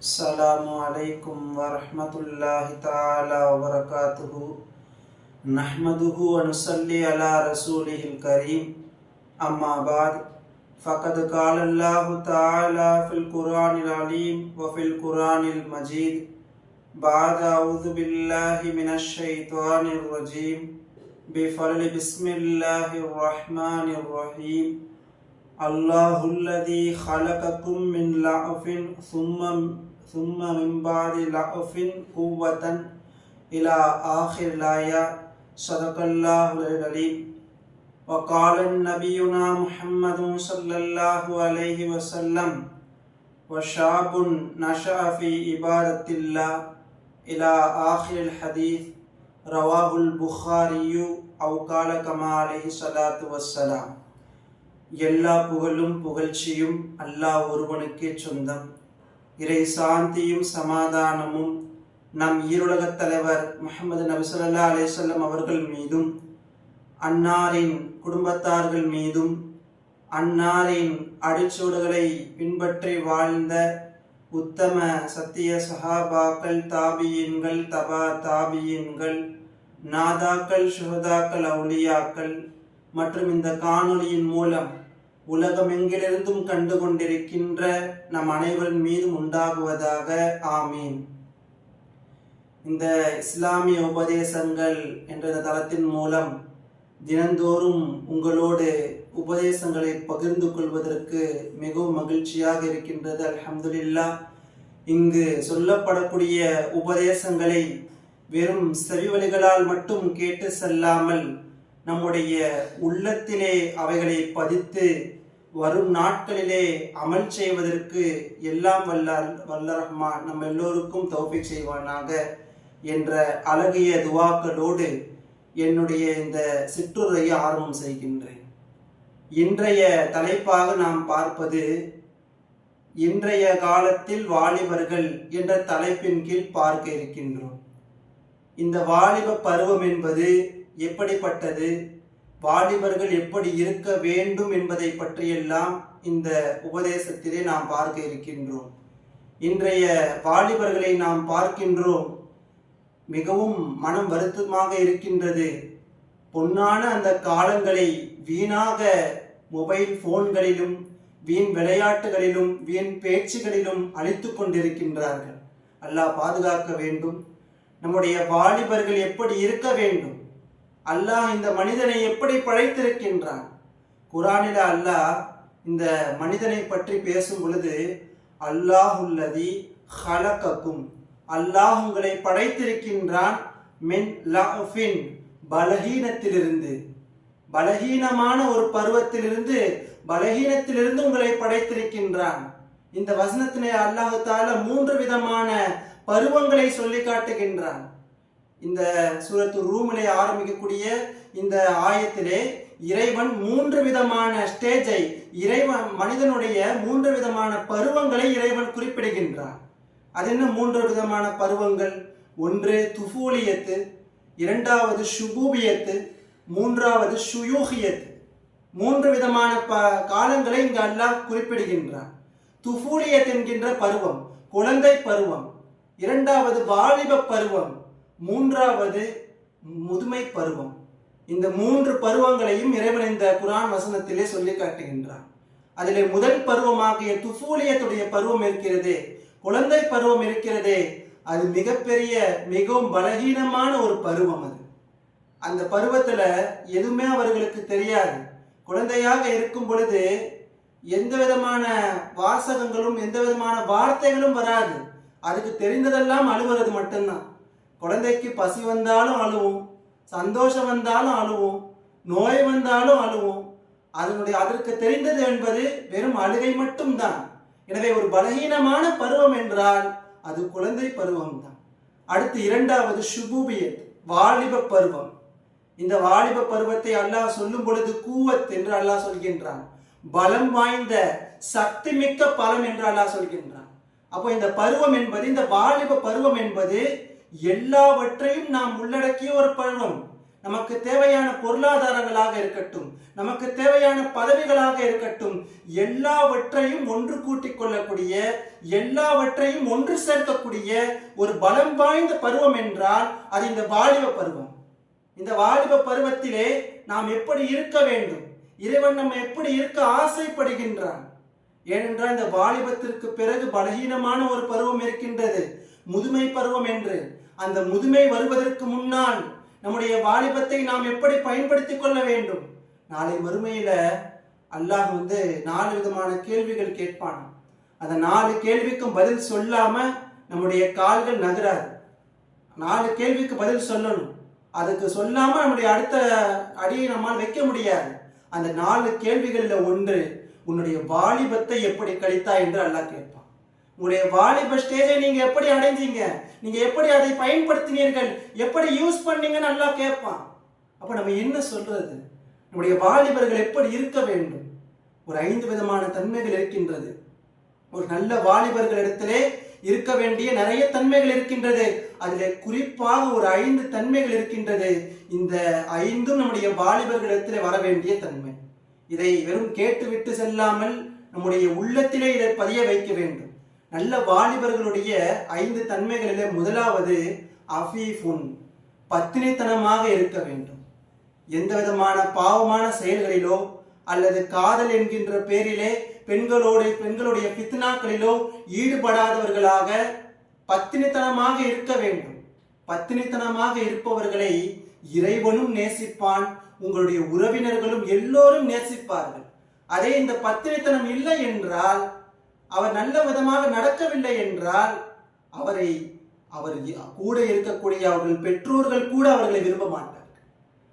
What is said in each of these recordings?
السلام علیکم ورحمت اللہ تعالی وبرکاتہ۔ نحمده ونسلی علی رسوله الكریم اما بعد، فقد قال اللہ تعالی فی القرآن العلیم وفی القرآن المجید۔ بعد، اعوذ باللہ من الشیطان الرجیم۔ بفضل بسم اللہ الرحمن الرحیم۔ اللہ الذي خلقكم من لعف ثم ثم من بعد ضعف قوة إلى آخر الآية صدق الله العليم وقال نبينا محمد صلى الله عليه وسلم وشاب نشأ في عبادة الله إلى آخر الحديث رواه البخاري أو قال كما عليه الصلاة والسلام எல்லா புகழும் புகழ்ச்சியும் அல்லாஹ் ஒருவனுக்கே சொந்தம் இறை சாந்தியும் சமாதானமும் நம் ஈருலகத் தலைவர் முகமது நபிசல்லா அலேசல்லம் அவர்கள் மீதும் அன்னாரின் குடும்பத்தார்கள் மீதும் அன்னாரின் அடிச்சூடுகளை பின்பற்றி வாழ்ந்த உத்தம சத்திய சஹாபாக்கள் தாபியன்கள் தபா தாபியன்கள் நாதாக்கள் சுகதாக்கள் அவுலியாக்கள் மற்றும் இந்த காணொலியின் மூலம் உலகமெங்கிலிருந்தும் கண்டு கொண்டிருக்கின்ற நம் அனைவரின் மீதும் உண்டாகுவதாக ஆமீன். இந்த இஸ்லாமிய உபதேசங்கள் என்ற தளத்தின் மூலம் தினந்தோறும் உங்களோடு உபதேசங்களை பகிர்ந்து கொள்வதற்கு மிகவும் மகிழ்ச்சியாக இருக்கின்றது. அலமதுல்லா இங்கு சொல்லப்படக்கூடிய உபதேசங்களை வெறும் செவிவழிகளால் மட்டும் கேட்டு செல்லாமல் நம்முடைய உள்ளத்திலே அவைகளை பதித்து வரும் நாட்களிலே அமல் செய்வதற்கு எல்லாம் வல்ல வல்ல ரஹ்மான் நம்ம எல்லோருக்கும் தௌஃபீக் செய்வானாக என்ற அழகிய துவாக்களோடு என்னுடைய இந்த சிற்றுரையை ஆர்வம் செய்கின்றேன். இன்றைய தலைப்பாக நாம் பார்ப்பது இன்றைய காலத்தில் வாலிபர்கள் என்ற தலைப்பின் கீழ் பார்க்க இருக்கின்றோம். இந்த வாலிப பருவம் என்பது எப்படிப்பட்டது? வாலிபர்கள் எப்படி இருக்க வேண்டும் என்பதை பற்றியெல்லாம் இந்த உபதேசத்திலே நாம் பார்க்க இருக்கின்றோம். இன்றைய வாலிபர்களை நாம் பார்க்கின்றோம். மிகவும் மனம் வருத்தமாக இருக்கின்றது. பொன்னான அந்த காலங்களை வீணாக மொபைல் போன்களிலும் வீண் விளையாட்டுகளிலும் வீண் பேச்சுகளிலும் அழித்து கொண்டிருக்கின்றார்கள். அல்லாஹ் பாதுகாக்க வேண்டும். நம்முடைய வாலிபர்கள் எப்படி இருக்க வேண்டும்? அல்லாஹ் இந்த மனிதனை எப்படி படைத்திருக்கின்றான்? குரானில அல்லாஹ் இந்த மனிதனை பற்றி பேசும் பொழுது அல்லாஹுல்லதி ஹலக்கக்கும். அல்லாஹ் உங்களை படைத்திருக்கின்றான் மின் லஃபின் பலகீனத்திலிருந்து. பலகீனமான ஒரு பருவத்திலிருந்து பலகீனத்திலிருந்து உங்களை படைத்திருக்கின்றான். இந்த வசனத்தினை அல்லாஹு தால மூன்று விதமான பருவங்களை சொல்லி காட்டுகின்றான். இந்த சூரத்து ரூமிலே ஆரம்பிக்கக்கூடிய இந்த ஆயத்திலே இறைவன் மூன்று விதமான ஸ்டேஜை இறைவன் மனிதனுடைய மூன்று விதமான பருவங்களை இறைவன் குறிப்பிடுகின்றான். அது என்ன மூன்று விதமான பருவங்கள்? ஒன்று துஃபூலியத்து இரண்டாவது ஷுபூபியத்து மூன்றாவது ஷுயூஹியத்து மூன்று விதமான ப காலங்களை இங்கு அல்லாஹ் குறிப்பிடுகின்றான். துஃபூலியத் என்கின்ற பருவம் குழந்தை பருவம் இரண்டாவது வாலிப பருவம் மூன்றாவது முதுமை பருவம். இந்த மூன்று பருவங்களையும் இறைவன் இந்த குரான் வசனத்திலே சொல்லி காட்டுகின்றான். அதிலே முதல் பருவமாகிய துஃபூலியத்துடைய பருவம் இருக்கிறது குழந்தை பருவம் இருக்கிறதே அது மிகப்பெரிய மிகவும் பலகீனமான ஒரு பருவம் அது. அந்த பருவத்தில் எதுவுமே அவர்களுக்கு தெரியாது. குழந்தையாக இருக்கும் பொழுது எந்த விதமான வாசகங்களும் எந்த விதமான வார்த்தைகளும் வராது. அதுக்கு தெரிந்ததெல்லாம் அழுவுறது மட்டும்தான். குழந்தைக்கு பசி வந்தாலும் அழுவும் சந்தோஷம் வந்தாலும் அழுவும் நோய் வந்தாலும் அழுவும். அதனுடைய அதற்கு தெரிந்தது என்பது வெறும் அழுகை மட்டும்தான். எனவே ஒரு பலகீனமான பருவம் என்றால் அது குழந்தை பருவம் தான் அடுத்து இரண்டாவது சுபூபியத் வாலிப பருவம். இந்த வாலிப பருவத்தை அல்லாஹ் சொல்லும் பொழுது கூவத் என்று அல்லாஹ் சொல்கின்றான். பலம் வாய்ந்த சக்தி மிக்க பலம் என்று அல்லாஹ் சொல்கின்றான். அப்போ இந்த பருவம் என்பது இந்த வாலிப பருவம் என்பது எல்லாவற்றையும் நாம் உள்ளடக்கிய ஒரு பருவம் நமக்கு தேவையான பொருளாதாரங்களாக இருக்கட்டும் நமக்கு தேவையான பதவிகளாக இருக்கட்டும் எல்லாவற்றையும் ஒன்று கூட்டிக் கொள்ளக்கூடிய எல்லாவற்றையும் ஒன்று சேர்க்கக்கூடிய ஒரு பலம் வாய்ந்த பருவம் என்றால் அது இந்த வாலிப பருவம். இந்த வாலிப பருவத்திலே நாம் எப்படி இருக்க வேண்டும்? இறைவன் நம்ம எப்படி இருக்க ஆசைப்படுகின்றான்? ஏனென்றால் இந்த வாலிபத்திற்கு பிறகு பலகீனமான ஒரு பருவம் இருக்கின்றது. முதுமை பருவம் என்று. அந்த முதுமை வருவதற்கு முன்னால் நம்முடைய வாலிபத்தை நாம் எப்படி பயன்படுத்திக் கொள்ள வேண்டும்? நாளை மறுமையில அல்லாஹ் வந்து நாலு விதமான கேள்விகள் கேட்பான். அந்த நாலு கேள்விக்கும் பதில் சொல்லாம நம்முடைய கால்கள் நகராது. நாலு கேள்விக்கு பதில் சொல்லணும். அதுக்கு சொல்லாம நம்முடைய அடுத்த அடியை நம்மால் வைக்க முடியாது. அந்த நாலு கேள்விகளில் ஒன்று உன்னுடைய வாலிபத்தை எப்படி கழித்தா என்று அல்லாஹ் கேட்பான். உங்களுடைய வாலிப ஸ்டேஜை நீங்க எப்படி அடைஞ்சீங்க? நீங்க எப்படி அதை பயன்படுத்தினீர்கள்? எப்படி யூஸ் பண்ணீங்கன்னு நல்லா கேட்பான். அப்ப நம்ம என்ன சொல்றது? நம்முடைய வாலிபர்கள் எப்படி இருக்க வேண்டும்? ஒரு ஐந்து விதமான தன்மைகள் இருக்கின்றது. ஒரு நல்ல வாலிபர்கள் இடத்திலே இருக்க வேண்டிய நிறைய தன்மைகள் இருக்கின்றது. அதில் குறிப்பாக ஒரு ஐந்து தன்மைகள் இருக்கின்றது. இந்த ஐந்தும் நம்முடைய வாலிபர்களிடத்தில் வர வேண்டிய தன்மை. இதை வெறும் கேட்டுவிட்டு செல்லாமல் நம்முடைய உள்ளத்திலே இதை பதிய வைக்க வேண்டும். நல்ல வாலிபர்களுடைய ஐந்து தன்மைகளிலே முதலாவது அஃபீஃபுன் பத்தினித்தனமாக இருக்க வேண்டும். எந்த விதமான பாவமான செயல்களிலோ அல்லது காதல் என்கின்ற பேரிலே பெண்களோடு பெண்களுடைய பித்னாக்களிலோ ஈடுபடாதவர்களாக பத்தினித்தனமாக இருக்க வேண்டும். பத்தினித்தனமாக இருப்பவர்களை இறைவனும் நேசிப்பான் உங்களுடைய உறவினர்களும் எல்லோரும் நேசிப்பார்கள். அதே இந்த பத்தினித்தனம் இல்லை என்றால் அவர் நல்ல விதமாக நடக்கவில்லை என்றால் அவரை அவர் கூட இருக்கக்கூடிய அவர்கள் பெற்றோர்கள் கூட அவர்களை விரும்ப மாட்டார்கள்.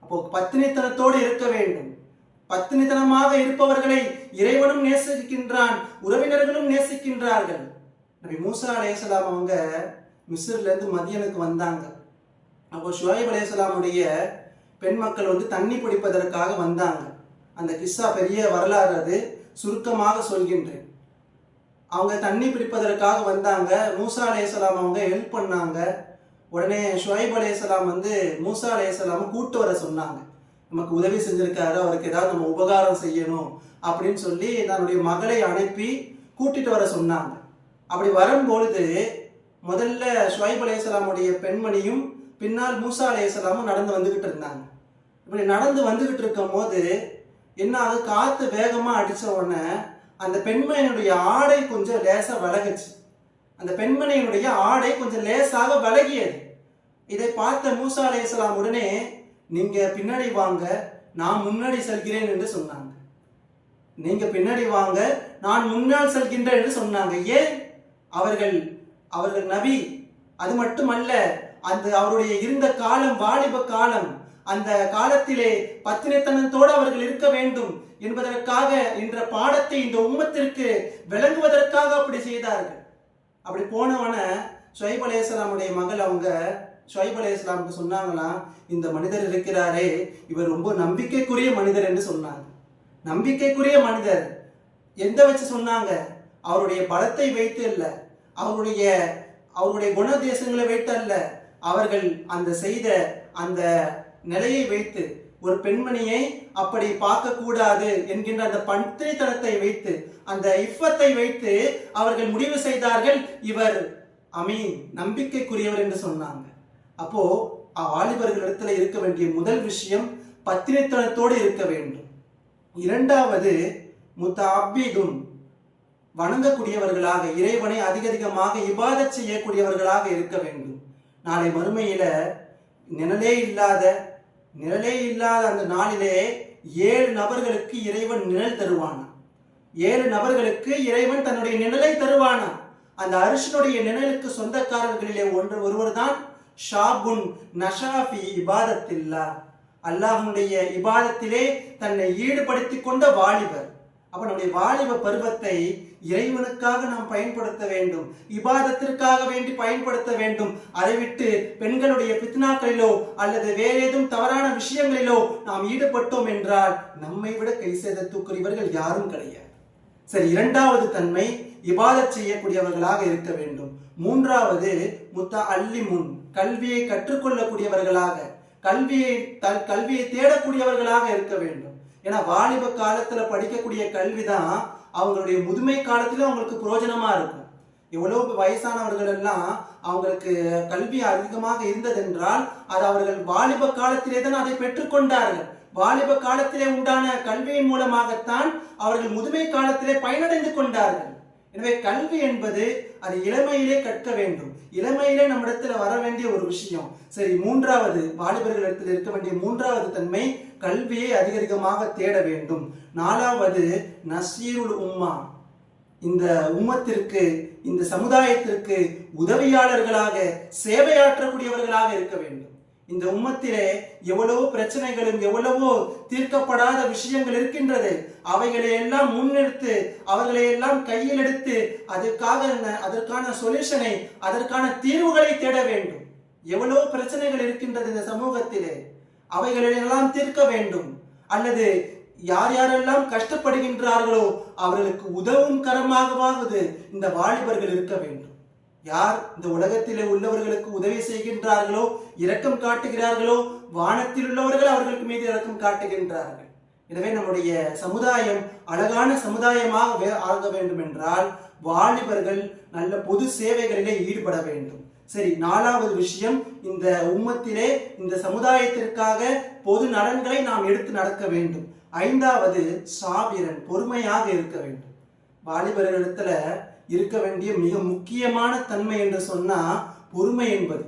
அப்போ பத்தினித்தனத்தோடு இருக்க வேண்டும். பத்தினித்தனமாக இருப்பவர்களை இறைவனும் நேசிக்கின்றான் உறவினர்களும் நேசிக்கின்றார்கள். நபி மூசா அலையாம் அவங்க மிஸ்ர்லேருந்து மதியனுக்கு வந்தாங்க. அப்போ ஷுவைப் அலையாமுடைய பெண் மக்கள் வந்து தண்ணி பிடிப்பதற்காக வந்தாங்க. அந்த கிஸ்ஸா பெரிய வரலாறு அது. சுருக்கமாக சொல்கின்றேன். அவங்க தண்ணி பிடிப்பதற்காக வந்தாங்க. மூசா அலையலாம் அவங்க ஹெல்ப் பண்ணாங்க. உடனே ஷுவைப் அலையலாம் வந்து மூசா அலையாம கூட்டு வர சொன்னாங்க. நமக்கு உதவி செஞ்சிருக்காரு. அவருக்கு ஏதாவது நம்ம உபகாரம் செய்யணும் அப்படின்னு சொல்லி தன்னுடைய மகளை அனுப்பி கூட்டிட்டு வர சொன்னாங்க. அப்படி வரும்பொழுது முதல்ல ஷுவைப் அலையலாமுடைய பெண்மணியும் பின்னால் மூசா அலையலாமும் நடந்து வந்துகிட்டு இருந்தாங்க. இப்படி நடந்து வந்துகிட்டு இருக்கும் போது என்ன ஆகுது? காத்து வேகமா அடிச்ச உடனே அந்த பெண்மணியினுடைய ஆடை கொஞ்சம் லேசாக விலகுச்சு அந்த பெண்மணியினுடைய ஆடை கொஞ்சம் லேசாக விலகியது இதை பார்த்த மூசா அலையாம் உடனே நீங்க பின்னாடி வாங்க நான் முன்னாடி செல்கிறேன் என்று சொன்னாங்க. நீங்க பின்னாடி வாங்க நான் முன்னால் செல்கின்றேன் என்று சொன்னாங்க. ஏன்? அவர்கள் அவர்கள் நபி அது மட்டுமல்ல அந்த அவருடைய இருந்த காலம் வாலிப காலம் அந்த காலத்திலே பத்தினித்தனத்தோடு அவர்கள் இருக்க வேண்டும் என்பதற்காக என்ற பாடத்தை இந்த உம்மத்திற்கு விளங்குவதற்காக அப்படி செய்தார்கள். அப்படி போனவன ஷொய்ப் இஸ்லாமுடைய மகள் அவங்க ஷொய்ப் அலே இஸ்லாமுக்கு சொன்னாங்களாம் இந்த மனிதர் இருக்கிறாரே இவர் ரொம்ப நம்பிக்கைக்குரிய மனிதர் என்று சொன்னாங்க. நம்பிக்கைக்குரிய மனிதர். எந்த வச்சு சொன்னாங்க? அவருடைய பலத்தை வைத்து இல்லை அவருடைய அவருடைய குண தேசங்களை வைத்து அல்ல அவர்கள் அந்த செய்த அந்த நிலையை வைத்து ஒரு பெண்மணியை அப்படி பார்க்க கூடாது என்கின்ற அந்த பன்றித்தனத்தை வைத்து அந்த இஃபத்தை வைத்து அவர்கள் முடிவு செய்தார்கள் இவர் அமீன் நம்பிக்கைக்குரியவர் என்று சொன்னாங்க. அப்போ வாலிபர்களிடத்துல இருக்க வேண்டிய முதல் விஷயம் பத்திரித்தனத்தோடு இருக்க வேண்டும். இரண்டாவது முத்தாபிதுன் வணங்கக்கூடியவர்களாக இறைவனை அதிக அதிகமாக இபாதச் செய்யக்கூடியவர்களாக இருக்க வேண்டும். நாளை மறுமையில நிழலே இல்லாத நிழலே இல்லாத அந்த நாளிலே ஏழு நபர்களுக்கு இறைவன் நிழல் தருவானா ஏழு நபர்களுக்கு இறைவன் தன்னுடைய நிழலை தருவானா? அந்த அரிசனுடைய நிழலுக்கு சொந்தக்காரர்களிலே ஒன்று ஒருவர் தான் ஷாபுன் நஷாஃபி இபாதத்தில்லா. அல்லாஹனுடைய இபாதத்திலே தன்னை ஈடுபடுத்தி கொண்ட வாலிபர். அப்ப நம்முடைய வாலிப பருவத்தை இறைவனுக்காக நாம் பயன்படுத்த வேண்டும் இபாதத்திற்காக வேண்டி பயன்படுத்த வேண்டும். அதை விட்டு பெண்களுடைய பித்னாக்களிலோ அல்லது வேற ஏதும் தவறான விஷயங்களிலோ நாம் ஈடுபட்டோம் என்றால் நம்மை விட கை செய்த சேதத்துக்குரியவர்கள் யாரும் கிடையாது. சரி இரண்டாவது தன்மை இபாதத் செய்யக்கூடியவர்களாக இருக்க வேண்டும். மூன்றாவது முத்த அல்லி முன் கல்வியை கற்றுக்கொள்ளக்கூடியவர்களாக கல்வியை த- கல்வியை தேடக்கூடியவர்களாக இருக்க வேண்டும். ஏன்னா வாலிப காலத்துல படிக்கக்கூடிய கல்வி தான் அவங்களுடைய முதுமை காலத்துல அவங்களுக்கு பிரயோஜனமா இருக்கும். எவ்வளவு வயசானவர்கள் எல்லாம் அவங்களுக்கு கல்வி அதிகமாக இருந்ததென்றால் அது அவர்கள் வாலிப காலத்திலே தான் அதை பெற்றுக்கொண்டார்கள். வாலிப காலத்திலே உண்டான கல்வியின் மூலமாகத்தான் அவர்கள் முதுமை காலத்திலே பயனடைந்து கொண்டார்கள். எனவே கல்வி என்பது அது இளமையிலே கற்க வேண்டும். இளமையிலே நம்மிடத்துல வர வேண்டிய ஒரு விஷயம். சரி மூன்றாவது வாலிபர்களிடத்தில் இருக்க வேண்டிய மூன்றாவது தன்மை கல்வியை அதிகரிகமாக தேட வேண்டும். நாலாவது நசீருல் உம்மா. இந்த உம்மத்திற்கு இந்த சமுதாயத்திற்கு உதவியாளர்களாக சேவையாற்றக்கூடியவர்களாக இருக்க வேண்டும். இந்த உம்மத்திலே எவ்வளவோ பிரச்சனைகளும் எவ்வளவோ தீர்க்கப்படாத விஷயங்கள் இருக்கின்றது. அவைகளை எல்லாம் முன்னெடுத்து அவர்களை எல்லாம் கையில் எடுத்து அதற்காக அதற்கான சொல்யூஷனை அதற்கான தீர்வுகளை தேட வேண்டும். எவ்வளவோ பிரச்சனைகள் இருக்கின்றது இந்த சமூகத்திலே. அவைகளை எல்லாம் தீர்க்க வேண்டும். அல்லது யார் யாரெல்லாம் கஷ்டப்படுகின்றார்களோ அவர்களுக்கு உதவும் கரமாகவாவது இந்த வாலிபர்கள் இருக்க வேண்டும். யார் இந்த உலகத்திலே உள்ளவர்களுக்கு உதவி செய்கின்றார்களோ இரக்கம் காட்டுகிறார்களோ வானத்தில் உள்ளவர்கள் அவர்களுக்கு மீது இரக்கம் காட்டுகின்றார்கள். எனவே நம்முடைய சமுதாயம் அழகான சமுதாயமாக வே- ஆக வேண்டும் என்றால் வாலிபர்கள் நல்ல பொது சேவைகளிலே ஈடுபட வேண்டும். சரி நாலாவது விஷயம் இந்த உம்மத்திலே இந்த சமுதாயத்திற்காக பொது நலன்களை நாம் எடுத்து நடக்க வேண்டும். ஐந்தாவது சாபிரன் பொறுமையாக இருக்க வேண்டும். வாலிபர்களிடத்துல இருக்க வேண்டிய மிக முக்கியமான தன்மை என்று சொன்னா பொறுமை என்பது.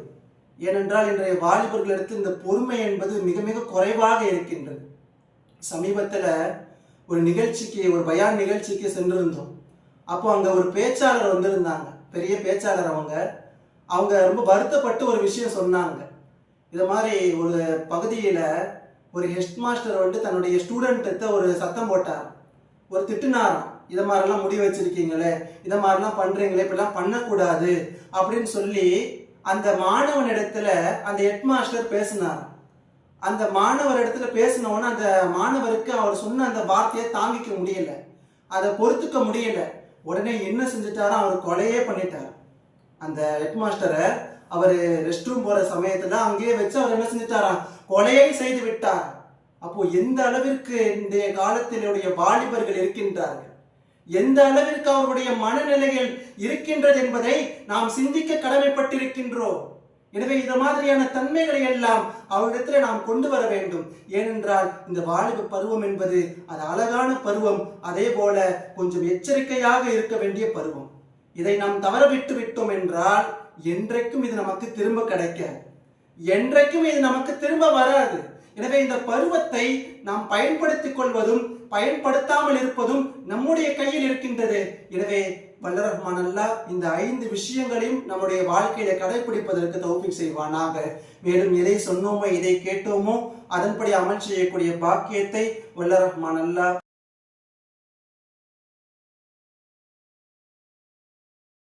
ஏனென்றால் இன்றைய வாலிபர்களிடத்தில் இந்த பொறுமை என்பது மிக மிக குறைவாக இருக்கின்றது. சமீபத்தில் ஒரு நிகழ்ச்சிக்கு ஒரு பயான் நிகழ்ச்சிக்கு சென்றிருந்தோம். அப்போ அங்கே ஒரு பேச்சாளர் வந்திருந்தாங்க. பெரிய பேச்சாளர் அவங்க. அவங்க ரொம்ப வருத்தப்பட்டு ஒரு விஷயம் சொன்னாங்க. இது மாதிரி ஒரு பகுதியில் ஒரு ஹெட் மாஸ்டர் வந்து தன்னுடைய ஸ்டூடெண்ட்ட ஒரு சத்தம் போட்டார். ஒரு திட்டுனாராம். இதை மாதிரிலாம் முடி வச்சிருக்கீங்களே இதை மாதிரிலாம் பண்றீங்களே இப்படிலாம் பண்ணக்கூடாது அப்படின்னு சொல்லி அந்த மாணவனிடத்துல அந்த ஹெட் மாஸ்டர் பேசினார். அந்த மாணவர் இடத்துல பேசினவொன்னே அந்த மாணவருக்கு அவர் சொன்ன அந்த வார்த்தையை தாங்கிக்க முடியல. அதை பொறுத்துக்க முடியல. உடனே என்ன செஞ்சுட்டாரோ அவர் கொலையே பண்ணிட்டார். அந்த ஹெட் மாஸ்டரை அவர் ரெஸ்ட் ரூம் போற சமயத்துல அங்கேயே வச்சு அவர் என்ன செஞ்சுட்டாராம் கொலையை செய்து விட்டார். அப்போ எந்த அளவிற்கு இன்றைய காலத்தினுடைய வாலிபர்கள் இருக்கின்றார்கள்? எந்த அளவிற்கு அவருடைய மனநிலைகள் இருக்கின்றது என்பதை நாம் சிந்திக்க கடமைப்பட்டிருக்கின்றோம். எனவே இந்த மாதிரியான தன்மைகளை எல்லாம் அவரிடத்துல நாம் கொண்டு வர வேண்டும். ஏனென்றால் இந்த வாலிப பருவம் என்பது அது அழகான பருவம் அதே போல கொஞ்சம் எச்சரிக்கையாக இருக்க வேண்டிய பருவம். இதை நாம் தவற விட்டு விட்டோம் என்றால் என்றைக்கும் இது நமக்கு திரும்ப கிடைக்காது. என்றைக்கும் இது நமக்கு திரும்ப வராது. எனவே இந்த பருவத்தை நாம் பயன்படுத்திக் கொள்வதும் பயன்படுத்தாமல் இருப்பதும் நம்முடைய கையில் இருக்கின்றது. எனவே வல்ல ரஹ்மான் அல்லாஹ் இந்த ஐந்து விஷயங்களையும் நம்முடைய வாழ்க்கையில கடைபிடிப்பதற்கு தௌபிக் செய்வானாக. மேலும் எதை சொன்னோமோ எதை கேட்டோமோ அதன்படி அமல் செய்யக்கூடிய பாக்கியத்தை வல்ல ரஹ்மான்